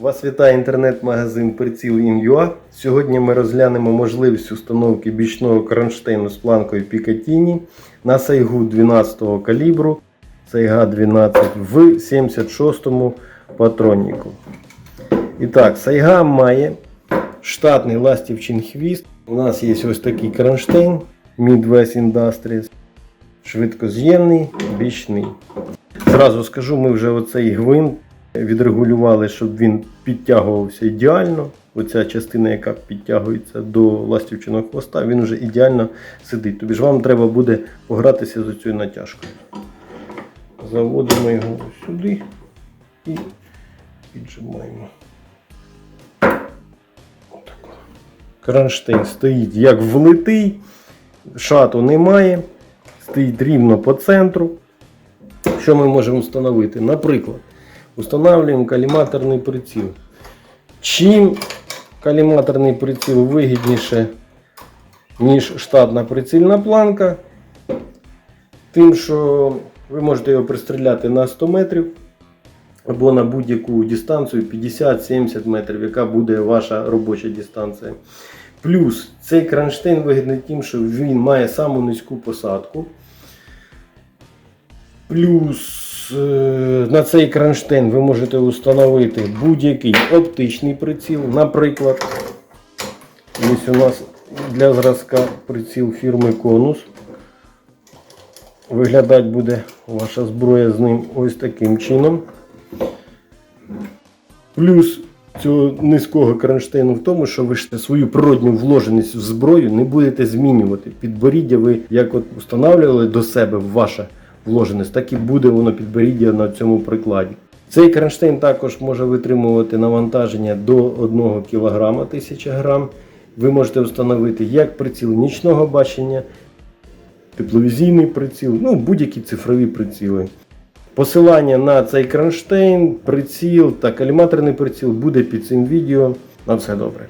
Вас вітає інтернет-магазин приціл Ін'юа. Сьогодні ми розглянемо можливість установки бічного кронштейну з планкою Picatinny на сайгу 12 калібру Сайга 12 в 76-му патроннику. І так, сайга має штатний ластівчин хвіст. У нас є ось такий кронштейн Midwest Industries. Швидкоз'ємний, бічний. Зразу скажу, ми вже оцей гвинт відрегулювали, щоб він підтягувався ідеально. Оця частина, яка підтягується до ластівчиного хвоста, він вже ідеально сидить. Тобі ж вам треба буде погратися з цією натяжкою. Заводимо його сюди і піджимаємо. Отако. Кронштейн стоїть як влитий, шату немає, стоїть рівно по центру. Що ми можемо встановити? Наприклад, встановлюємо каліматорний приціл. Чим каліматорний приціл вигідніше, ніж штатна прицільна планка, тим, що ви можете його пристріляти на 100 метрів або на будь-яку дистанцію 50-70 метрів, яка буде ваша робоча дистанція. Плюс цей кронштейн вигідний тим, що він має саму низьку посадку. Плюс на цей кронштейн ви можете встановити будь-який оптичний приціл. Наприклад, ось у нас для зразка приціл фірми Конус. Виглядати буде ваша зброя з ним ось таким чином. Плюс цього низького кронштейну в тому, що ви ж свою природню вложеність в зброю не будете змінювати. Підборіддя ви як от встановлювали до себе ваше вложеність, так і буде воно підборіддя на цьому прикладі. Цей кронштейн також може витримувати навантаження до 1 кг 1000 грам. Ви можете встановити як приціл нічного бачення, тепловізійний приціл, ну будь-які цифрові приціли. Посилання на цей кронштейн, приціл та каліматорний приціл буде під цим відео. На все добре.